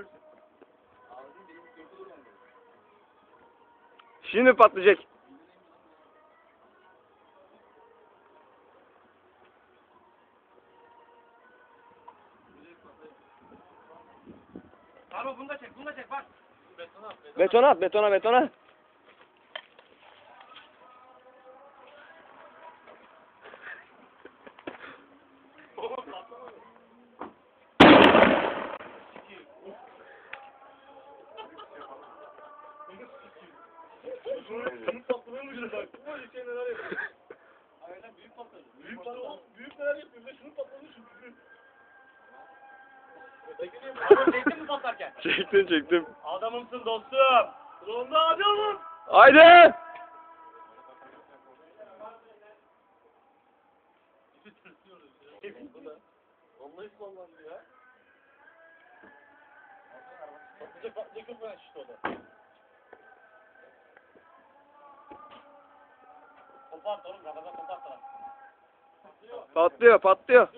ölürsün. Şimdi patlayacak. Tamam bunu da çek, bunu da çek bak. Betona at, betona. Betona betona, betona. Büyük patlamaymış bak. Böyle şey neler yapıyor. Aynen büyük patladı. Büyük patladı. Büyük neler yapıyor. Bir de şunu patlamış. Ötekini yapıyor. Çektin mi patlarken? Çektim, çektim. Adamımsın dostum. Sonunda adamım. Haydi! Vallahi sallandı ya. Patlayacak patlayacak çok fena şişti o da. Patlıyor, patlıyor. Patlıyor patlıyor.